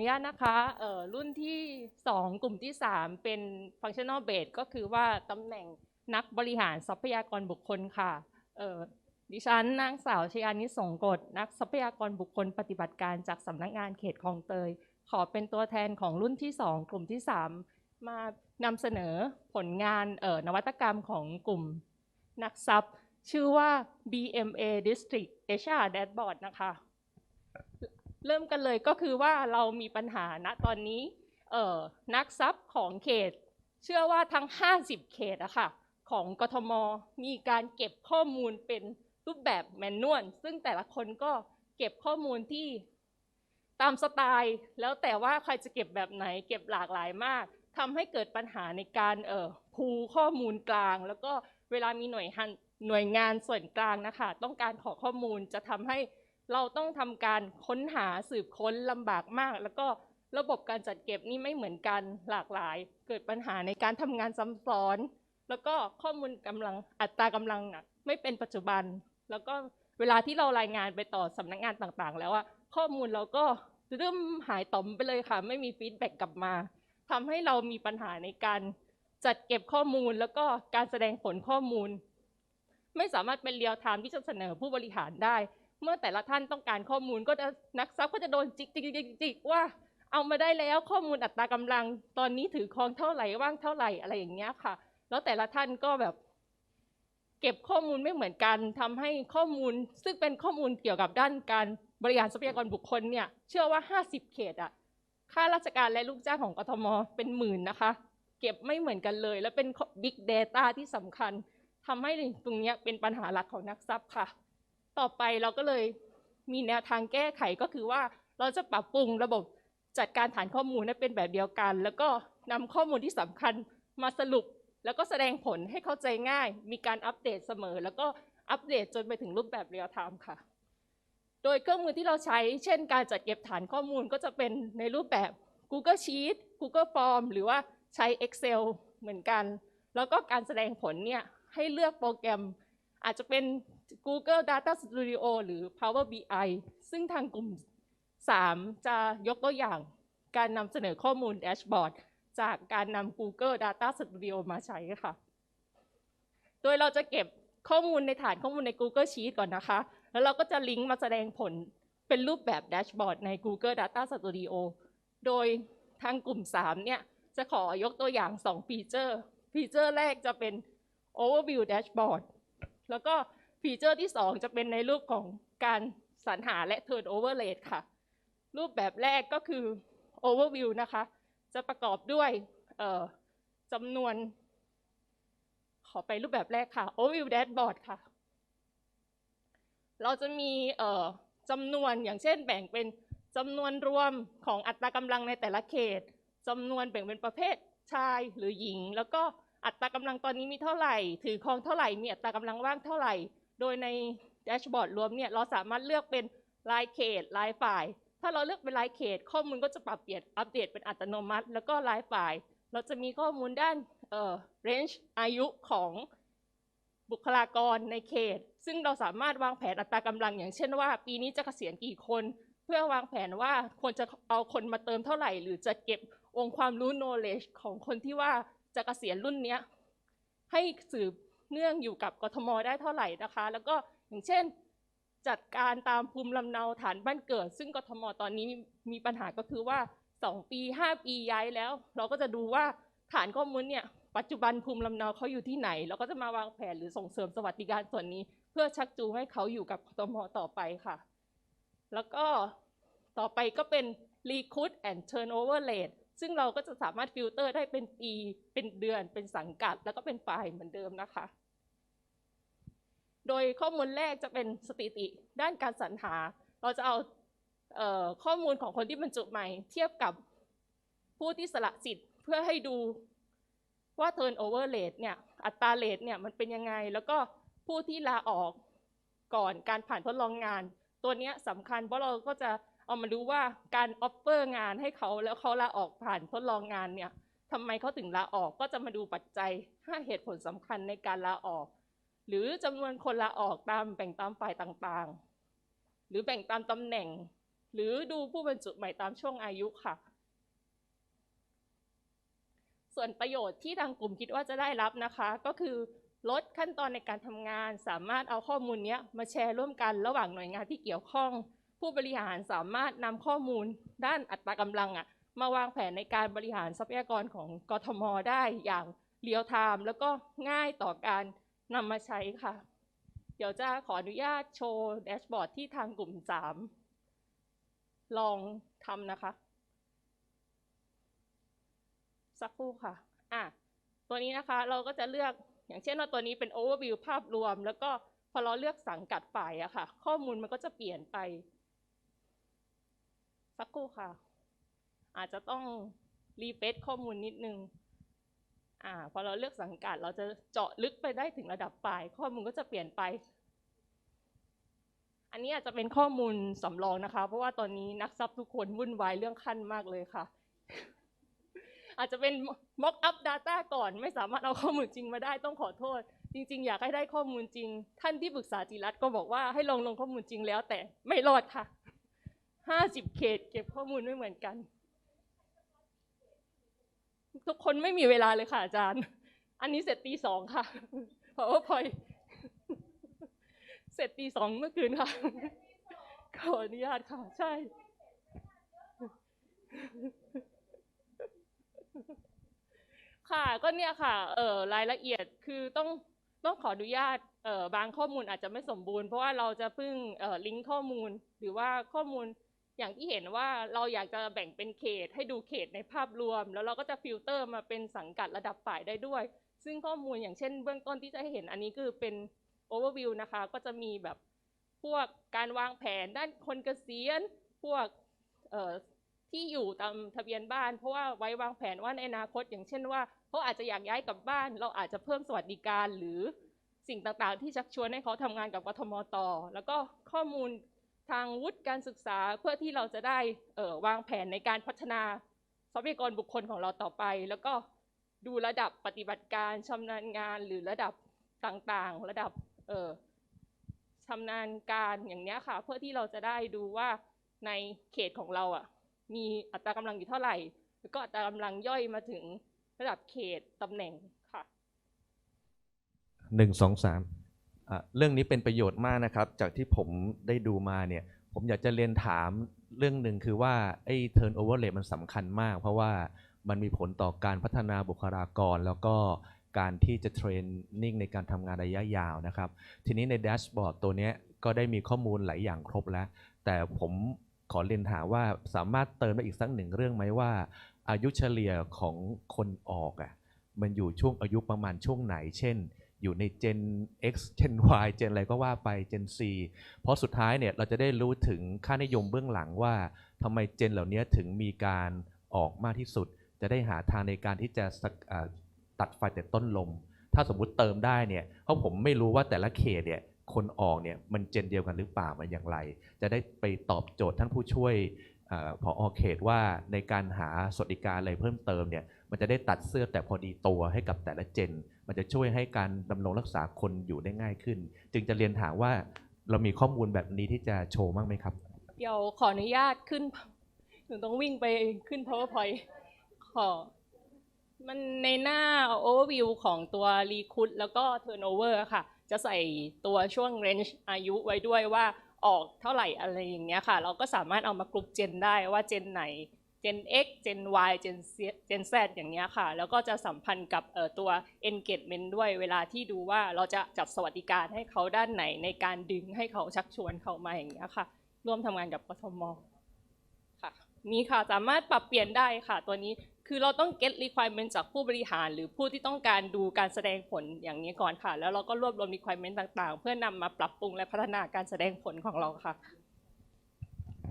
นุญาตนะคะเอ่อรุ่นที่ 2 กลุ่มที่ 3 เป็น functional base ก็คือว่าตำแหน่งนักบริหารทรัพยากรบุคคลค่ะเอ่อดิฉันนางสาวชยานิสงกฎนักทรัพยากรบุคคลปฏิบัติการจากสำนักงานเขตคลองเตย ขอเป็นตัวแทนของรุ่นที่ 2 กลุ่มที่ 3 มานำเสนอผลงานเอ่อนวัตกรรมของกลุ่มนักทรัพย์ ชื่อว่า BMA District HR Dashboard นะคะ เริ่มกันเลยก็คือว่าเรามีปัญหาณตอนนี้เออนักทรัพย์ของเขต เชื่อว่าทั้ง 50 เขตอะค่ะของกทม มีการเก็บข้อมูลเป็นรูปแบบแมนนวลซึ่งแต่ละคนก็เก็บข้อมูลที่ตามสไตล์ แล้วแต่ว่าใครจะเก็บแบบไหน เก็บหลากหลายมากทำให้เกิดปัญหาในการเอ่อพูข้อมูลกลาง แล้วก็เวลามีหน่วยหนหน่วยงานส่วนกลางนะคะ ต้องการขอข้อมูลจะทำให้ เราต้องทำการค้นหาสืบค้นลำบากมาก แล้วก็ระบบการจัดเก็บนี่ไม่เหมือนกันหลากหลาย เกิดปัญหาในการทำงานซ้ำซ้อน แล้วก็ข้อมูลกำลังอัตรากำลังไม่เป็นปัจจุบัน แล้วก็เวลาที่เรารายงานไปต่อสำนักงานต่างๆ แล้วอะข้อมูลเราก็เริ่มหายต่อมไปเลยค่ะ ไม่มีฟีดแบ็กกลับมาทำให้เรามีปัญหาในการจัดเก็บข้อมูลแล้วก็การแสดงผลข้อมูล ไม่สามารถเป็นเรียลไทม์ที่จะเสนอผู้บริหารได้ เมื่อแต่ละท่านต้องการข้อมูลก็จะนักทรัพย์ก็จะโดนจิกจิกจิกจิกว่าเอามาได้แล้วข้อมูลอัตรากำลัง ตอนนี้ถือครองเท่าไหร่ว่างเท่าไหร่อะไรอย่างเงี้ยค่ะ แล้วแต่ละท่านก็แบบ เก็บข้อมูลไม่เหมือนกันทำให้ข้อมูล ซึ่งเป็นข้อมูลเกี่ยวกับด้านการบริหารทรัพยากรบุคคลเนี่ย เชื่อว่า 50 เขตอะค่าราชการและลูกจ้างของกทมเป็นหมื่นนะคะ เก็บไม่เหมือนกันเลย และเป็น Big Data ที่สำคัญทำให้ตรงเนี้ยเป็นปัญหาหลักของนักทรัพย์ค่ะ ต่อไปเราก็เลยมีแนวทางแก้ไขก็คือว่าเราจะปรับปรุงระบบจัดการฐานข้อมูลให้เป็นแบบเดียวกัน แล้วก็นำข้อมูลที่สำคัญมาสรุป แล้วก็แสดงผลให้เข้าใจง่าย มีการอัปเดตเสมอ แล้วก็อัปเดตจนไปถึงรูปแบบเรียลไทม์ค่ะ โดยเครื่องมือที่เราใช้ เช่น การจัดเก็บฐานข้อมูลก็จะเป็นในรูปแบบ Google Sheet Google Form หรือว่าใช้ Excel เหมือนกัน แล้วก็การแสดงผลเนี่ยให้เลือกโปรแกรม อาจจะเป็น Google Data Studio หรือ Power BI ซึ่งทางกลุ่ม 3 จะยกตัวอย่างการนำเสนอข้อมูลแดชบอร์ดจากการนำ Google Data Studio มาใช้ค่ะ โดยเราจะเก็บข้อมูลในฐานข้อมูลใน Google Sheet ก่อนนะคะ แล้วเราก็จะลิงก์มาแสดงผลเป็นรูปแบบแดชบอร์ดใน Google Data Studio โดยทางกลุ่ม 3 เนี่ย จะขอยกตัวอย่าง 2 ฟีเจอร์ ฟีเจอร์แรกจะเป็น Overview Dashboard แล้วก็ ฟีเจอร์ที่ 2 จะเป็นในรูปของการสรรหาและ Turnover Rate ค่ะ รูปแบบแรกก็คือ Overview นะคะ จะประกอบด้วยจำนวน ขอไปรูปแบบแรกค่ะ Overview Dashboard ค่ะ เราจะมีจำนวนอย่างเช่นแบ่งเป็นจำนวนรวมของอัตรากำลังในแต่ละเขตจำนวนแบ่งเป็นประเภทชายหรือหญิง แล้วก็อัตรากำลังตอนนี้มีเท่าไหร่ ถือครองเท่าไหร่ มีอัตรากำลังว่างเท่าไหร่ โดยในแดชบอร์ดรวมเนี่ยเราสามารถเลือกเป็นรายเขตรายฝ่าย ถ้าเราเลือกเป็นรายเขต ข้อมูลก็จะปรับเปลี่ยนอัปเดตเป็นอัตโนมัติ แล้วก็รายฝ่าย เราจะมีข้อมูลด้านเอ่อ range อายุของบุคลากรในเขต ซึ่งเราสามารถวางแผนอัตรากำลัง อย่างเช่นว่า ปีนี้จะเกษียณกี่คน เพื่อวางแผนว่าควรจะเอาคนมาเติมเท่าไหร่ หรือจะเก็บองค์ความรู้ knowledge ของคนที่ว่าจะเกษียณรุ่นนี้ให้สืบ เนื่องอยู่กับกทมได้เท่าไหร่นะคะ แล้วก็อย่างเช่น จัดการตามภูมิลำเนาฐานบ้านเกิด ซึ่งกทมตอนนี้มีปัญหาก็คือว่า 2 ปี 5 ปีย้ายแล้ว เราก็จะดูว่าฐานข้อมูลเนี่ยปัจจุบันภูมิลำเนาเขาอยู่ที่ไหน เราก็จะมาวางแผนหรือส่งเสริมสวัสดิการส่วนนี้ เพื่อชักจูงให้เขาอยู่กับกทมต่อไปค่ะ แล้วก็ต่อไปก็เป็น recruit and turnover rate ซึ่งเราก็จะสามารถฟิลเตอร์ได้เป็นปี เป็นเดือน เป็นสังกัด แล้วก็เป็นฝ่ายเหมือนเดิมนะคะ โดยข้อมูลแรกจะเป็นสถิติด้านการสรรหา เราจะเอาเออข้อมูลของคนที่บรรจุใหม่ เทียบกับผู้ที่สละสิทธิ์เพื่อให้ดูว่า turnover rate เนี่ย อัตราเรทเนี่ย มันเป็นยังไง แล้วก็ผู้ที่ลาออกก่อนการผ่านทดลองงาน ตัวนี้สำคัญเพราะเราก็จะ เอามาดูว่าการออฟเฟอร์งานให้เขาแล้วเขาลาออกผ่านทดลองงานเนี่ยทำไมเขาถึงลาออกก็จะมาดูปัจจัย 5 เหตุผลสำคัญในการลาออก หรือจำนวนคนลาออกตามแบ่งตามฝ่ายต่างๆ หรือแบ่งตามตำแหน่ง หรือดูผู้บรรจุใหม่ตามช่วงอายุค่ะ ส่วนประโยชน์ที่ทางกลุ่มคิดว่าจะได้รับนะคะ ก็คือลดขั้นตอนในการทำงาน สามารถเอาข้อมูลนี้มาแชร์ร่วมกันระหว่างหน่วยงานที่เกี่ยวข้อง ผู้บริหารสามารถนำข้อมูลด้านอัตรากำลังอะมาวางแผนในการบริหารทรัพยากรของกทมได้อย่างเรียลไทม์แล้วก็ง่ายต่อการนำมาใช้ค่ะ เดี๋ยวจะขออนุญาตโชว์แดชบอร์ดที่ทางกลุ่ม 3 ลองทำนะคะ สักครู่ค่ะอะ ตัวนี้นะคะเราก็จะเลือกอย่างเช่นว่าตัวนี้เป็น overview ภาพรวม แล้วก็พอเราเลือกสังกัดฝ่ายอะค่ะ ข้อมูลมันก็จะเปลี่ยนไป สักครู่ค่ะ อาจจะต้องรีเฟซข้อมูลนิดนึงอ่าพอเราเลือกสังกัดเราจะเจาะลึกไปได้ถึงระดับฝ่าย ข้อมูลก็จะเปลี่ยนไป อันนี้อาจจะเป็นข้อมูลสำรองนะคะ เพราะว่าตอนนี้นักซับทุกคนวุ่นวายเรื่องขั้นมากเลยค่ะ อาจจะเป็น mock up data ก่อนไม่สามารถเอาข้อมูลจริงมาได้ต้องขอโทษ จริง ๆ อยากให้ได้ข้อมูลจริง ท่านที่ปรึกษาจิรัตก็บอกว่าให้ลองลงข้อมูลจริงแล้วแต่ไม่รอดค่ะ ห้าสิบเขต เก็บข้อมูลไม่เหมือนกัน ทุกคนไม่มีเวลาเลยค่ะอาจารย์ อันนี้เสร็จตีสองค่ะเพราะว่าพลอยเสร็จตีสองเมื่อคืนค่ะ ขออนุญาตค่ะ ใช่ ค่ะก็เนี่ยค่ะ เอ่อรายละเอียดคือต้องต้องขออนุญาตเอ่อบางข้อมูลอาจจะไม่สมบูรณ์ เพราะว่าเราจะเพิ่งเอ่อลิงก์ข้อมูลหรือว่าข้อมูล อย่างที่เห็นว่าเราอยากจะแบ่งเป็นเขตให้ดูเขตในภาพรวม แล้วเราก็จะฟิลเตอร์มาเป็นสังกัดระดับฝ่ายได้ด้วย ซึ่งข้อมูลอย่างเช่น เบื้องต้นที่จะให้เห็นอันนี้คือเป็น overview นะคะ ก็จะมีแบบพวกการวางแผนด้านคนเกษียณ พวกที่อยู่ตามทะเบียนบ้าน เพราะว่าไว้วางแผนว่าในอนาคต อย่างเช่นว่าเขาอาจจะอยากย้ายกลับบ้าน เราอาจจะเพิ่มสวัสดิการหรือสิ่งต่างๆ ที่ชักชวนให้เขาทำงานกับกทมต่อ แล้วก็ข้อมูล ทางวุฒิการศึกษาเพื่อที่เราจะได้เออวางแผนในการพัฒนาทรัพยากรบุคคลของเราต่อไป แล้วก็ดูระดับปฏิบัติการชำนาญงานหรือระดับต่างๆ ระดับเออชำนาญการอย่างนี้ค่ะ เพื่อที่เราจะได้ดูว่าในเขตของเราอะมีอัตรากำลังอยู่เท่าไหร่ แล้วก็อัตรากำลังย่อยมาถึงระดับเขตตำแหน่งค่ะหนึ่งสองสาม เรื่องนี้เป็นประโยชน์มากนะครับ จากที่ผมได้ดูมาเนี่ยผมอยากจะเรียนถามเรื่องหนึ่งคือว่าไอ้ turnover rate มันสำคัญมาก เพราะว่ามันมีผลต่อการพัฒนาบุคลากร แล้วก็การที่จะเทรนนิ่งในการทำงานระยะยาวนะครับ ทีนี้ในแดชบอร์ดตัวเนี้ยก็ได้มีข้อมูลหลายอย่างครบแล้ว แต่ผมขอเรียนถามว่าสามารถเติมได้อีกสักหนึ่งเรื่องไหมว่า อายุเฉลี่ยของคนออกอะมันอยู่ช่วงอายุประมาณช่วงไหน เช่น อยู่ใน Gen X Gen Y Gen อะไรก็ว่าไป Gen C เพราะสุดท้ายเนี่ยเราจะได้รู้ถึงค่านิยมเบื้องหลังว่าทำไมเจนเหล่านี้ถึงมีการออกมากที่สุด จะได้หาทางในการที่จะตัดไฟแต่ต้นลม ถ้าสมมุติเติมได้เนี่ยเพราะผมไม่รู้ว่าแต่ละเขตเนี่ยคนออกเนี่ยมันเจนเดียวกันหรือเปล่ามันอย่างไร จะได้ไปตอบโจทย์ท่านผู้ช่วยเออผอเขตว่าในการหาสวัสดิการอะไรเพิ่มเติมเนี่ยมันจะได้ตัดเสื้อแต่พอดีตัวให้กับแต่ละเจน มันจะช่วยให้การดำรงรักษาคนอยู่ได้ง่ายขึ้น จึงจะเรียนถามว่าเรามีข้อมูลแบบนี้ที่จะโชว์บ้างไหมครับ เดี๋ยวขออนุญาตขึ้นหนูต้องวิ่งไปขึ้น powerpoint ขอ มันในหน้า overview ของตัว recruit แล้วก็ turnover ค่ะ จะใส่ตัวช่วง range อายุไว้ด้วยว่าออกเท่าไหร่อะไรอย่างเงี้ยค่ะ เราก็สามารถเอามากรุ๊ปเจนได้ว่าเจนไหน Gen X Gen Y Gen Z Gen Z อย่างเงี้ยค่ะ แล้วก็จะสัมพันธ์กับตัว engagement ด้วยเวลาที่ดูว่าเราจะจัดสวัสดิการให้เขาด้านไหนในการดึงให้เขาชักชวนเขามาอย่างเงี้ยค่ะ ร่วมทำงานกับกทมค่ะนี่ค่ะสามารถปรับเปลี่ยนได้ค่ะ ตัวนี้คือเราต้อง get requirement จากผู้บริหาร หรือผู้ที่ต้องการดูการแสดงผลอย่างนี้ก่อนค่ะ แล้วเราก็รวบรวม requirement ต่างๆ เพื่อนำมาปรับปรุงและพัฒนาการแสดงผลของเราค่ะ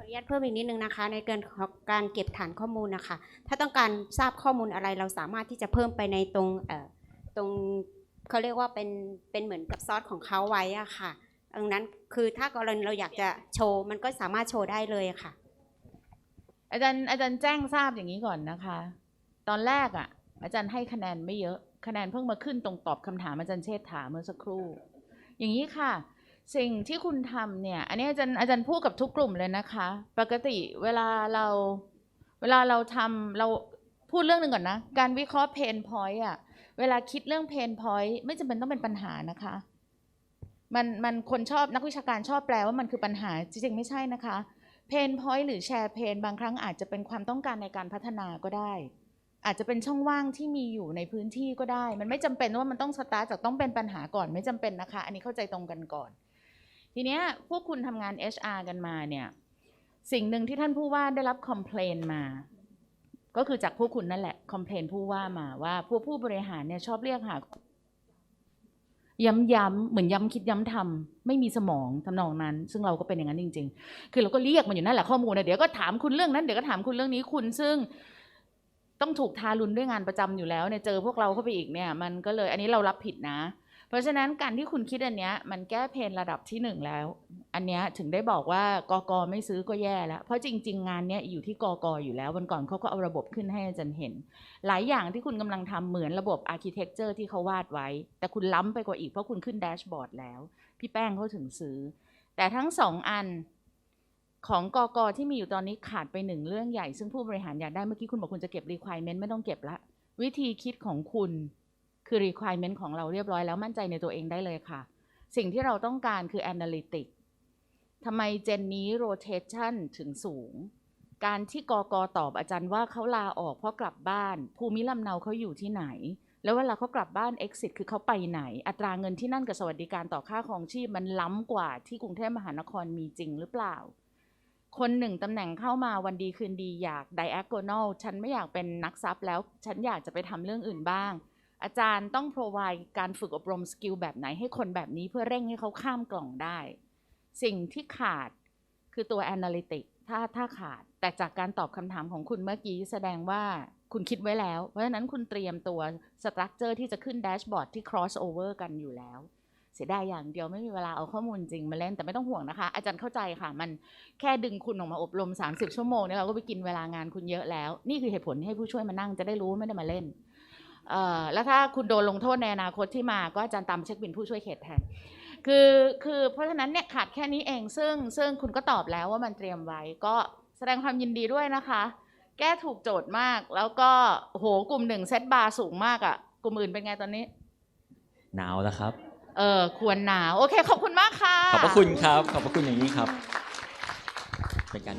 นุญาตเพิ่มอีกนิดนึงนะคะ ในเกินของการเก็บฐานข้อมูลนะคะ ถ้าต้องการทราบข้อมูลอะไรเราสามารถที่จะเพิ่มไปในตรงเอ่อตรงเขาเรียกว่าเป็นเป็นเหมือนกับซอสของเขาไว้อะค่ะดังนั้นคือถ้ากรณีเราอยากจะโชว์มันก็สามารถโชว์ได้เลยค่ะ อาจารย์อาจารย์แจ้งทราบอย่างนี้ก่อนนะคะ ตอนแรกอะ อาจารย์ให้คะแนนไม่เยอะ คะแนนเพิ่งมาขึ้นตรงตอบคำถามอาจารย์เชษฐาเมื่อสักครู่ อย่างนี้ค่ะ สิ่งที่คุณทำเนี่ย อันนี้อาจารย์อาจารย์พูดกับทุกกลุ่มเลยนะคะ ปกติเวลาเราเวลาเราทำเราพูดเรื่องหนึ่งก่อนนะ การวิเคราะห์เพนพอยต์อะเวลาคิดเรื่องเพนพอยต์ไม่จำเป็นต้องเป็นปัญหานะคะ มันมันคนชอบนักวิชาการชอบแปลว่ามันคือปัญหาจริงๆไม่ใช่นะคะเพนพอยต์หรือแชร์เพนบางครั้งอาจจะเป็นความต้องการในการพัฒนาก็ได้ อาจจะเป็นช่องว่างที่มีอยู่ในพื้นที่ก็ได้ มันไม่จำเป็นว่ามันต้องสตาร์ทจากต้องเป็นปัญหาก่อนไม่จำเป็นนะคะ อันนี้เข้าใจตรงกันก่อน ทีเนี้ยพวกคุณทำงาน HR กันมาเนี่ย สิ่งหนึ่งที่ท่านผู้ว่าได้รับคอมเพลนมา ก็คือจากพวกคุณนั่นแหละคอมเพลนผู้ว่ามาว่าพวกผู้บริหารเนี่ยชอบเรียกหาย้ำๆเหมือนย้ำคิดย้ำทำไม่มีสมองทำนองนั้น ซึ่งเราก็เป็นอย่างนั้นจริง ๆ คือเราก็เรียกมันอยู่นั่นแหละข้อมูลนะเดี๋ยวก็ถามคุณเรื่องนั้นเดี๋ยวก็ถามคุณเรื่องนี้คุณซึ่งต้องถูกทารุณด้วยงานประจำอยู่แล้วเนี่ยเจอพวกเราเข้าไปอีกเนี่ยมันก็เลยอันนี้เรารับผิดนะ เพราะฉะนั้นการที่คุณคิดอันเนี้ยมันแก้เพนระดับที่หนึ่งแล้ว อันเนี้ยถึงได้บอกว่ากกไม่ซื้อก็แย่แล้ว เพราะจริง ๆ งานเนี้ยอยู่ที่กกอยู่แล้ว วันก่อนเขาก็เอาระบบขึ้นให้อาจารย์เห็น หลายอย่างที่คุณกำลังทำเหมือนระบบอาร์เคเต็กเจอร์ที่เขาวาดไว้ แต่คุณล้ำไปกว่าอีกเพราะคุณขึ้นแดชบอร์ดแล้ว พี่แป้งเขาถึงซื้อ แต่ทั้งสองอันของกกที่มีอยู่ตอนนี้ขาดไปหนึ่งเรื่องใหญ่ ซึ่งผู้บริหารอยากได้เมื่อกี้คุณบอกคุณจะเก็บ requirement ไม่ต้องเก็บละวิธีคิดของคุณ คือ requirement ของเราเรียบร้อยแล้วมั่นใจในตัวเองได้เลยค่ะ สิ่งที่เราต้องการคือ analytic ทำไมเจนนี้ rotation ถึงสูง การที่กกตอบอาจารย์ว่าเขาลาออกเพราะกลับบ้าน ภูมิลำเนาเขาอยู่ที่ไหน แล้วเวลาเขากลับบ้าน exit คือเขาไปไหน อัตราเงินที่นั่นกับสวัสดิการต่อค่าครองชีพมันล้ำกว่าที่กรุงเทพมหานครมีจริงหรือเปล่าคนหนึ่งตำแหน่งเข้ามาวันดีคืนดีอยาก diagonal ฉันไม่อยากเป็นนักซับแล้ว ฉันอยากจะไปทำเรื่องอื่นบ้าง อาจารย์ต้อง provide การฝึกอบรมสกิลแบบไหนให้คนแบบนี้เพื่อเร่งให้เขาข้ามกล่องได้ สิ่งที่ขาดคือตัว analytic ถ้าถ้าขาด แต่จากการตอบคำถามของคุณเมื่อกี้แสดงว่าคุณคิดไว้แล้ว เพราะฉะนั้นคุณเตรียมตัว structure ที่จะขึ้น dashboard ที่ cross over กันอยู่แล้วเสียดายอย่างเดียวไม่มีเวลาเอาข้อมูลจริงมาเล่นแต่ไม่ต้องห่วงนะคะ อาจารย์เข้าใจค่ะ มันแค่ดึงคุณออกมาอบรม 30 ชั่วโมงเนี่ยเราก็ไปกินเวลางานคุณเยอะแล้ว นี่คือเหตุผลที่ให้ผู้ช่วยมานั่งจะได้รู้ว่าไม่ได้มาเล่น แล้วถ้าคุณโดนลงโทษในอนาคตที่มาก็อาจารย์ตามเช็คบินผู้ช่วยเขตแทนคือคือเพราะฉะนั้นเนี่ยขาดแค่นี้เองซึ่งซึ่งคุณก็ตอบแล้วว่ามันเตรียมไว้ก็แสดงความยินดีด้วยนะคะ แก้ถูกโจทย์มากแล้วก็โอ้โหกลุ่มหนึ่งเซตบาร์สูงมากอะ่ะ กลุ่มอื่นเป็นไงตอนนี้ หนาวแล้วครับ เออควรหนาว โอเค ขอบคุณมากค่ะ ขอบพระคุณครับ ขอบพระคุณอย่างนี้ครับ เป็นการ